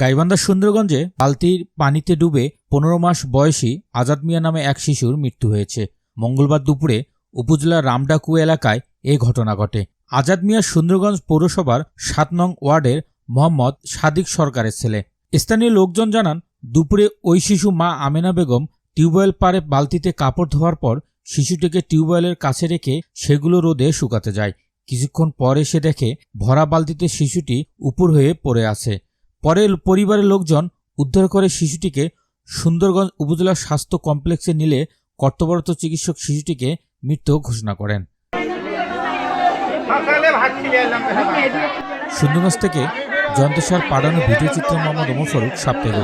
গাইবান্ধা সুন্দরগঞ্জে বালতির পানিতে ডুবে পনেরো মাস বয়সী আজাদ মিয়া নামে এক শিশুর মৃত্যু হয়েছে। মঙ্গলবার দুপুরে উপজেলার রামডাকু এলাকায় এ ঘটনা ঘটে। আজাদ মিয়া সুন্দরগঞ্জ পৌরসভার সাত নং ওয়ার্ডের মোহাম্মদ সাদিক সরকারের ছেলে। স্থানীয় লোকজন জানান, দুপুরে ওই শিশু মা আমেনা বেগম টিউবওয়েল পারে বালতিতে কাপড় ধোয়ার পর শিশুটিকে টিউবওয়েলের কাছে রেখে সেগুলো রোদে শুকাতে যায়। কিছুক্ষণ পর এসে দেখে ভরা বালতিতে শিশুটি উপর হয়ে পড়ে আছে। পরে পরিবারের লোকজন উদ্ধার করে শিশুটিকে সুন্দরগঞ্জ উপজেলা স্বাস্থ্য কমপ্লেক্সে নিলে কর্তব্যরত চিকিৎসক শিশুটিকে মৃত ঘোষণা করেন। সুন্দরগঞ্জ থেকে জয়ন্ত স্যার পাঠানো ভিডিও চিত্র মোহাম্মদ ওমর ফারুক, সাপ্তাহিক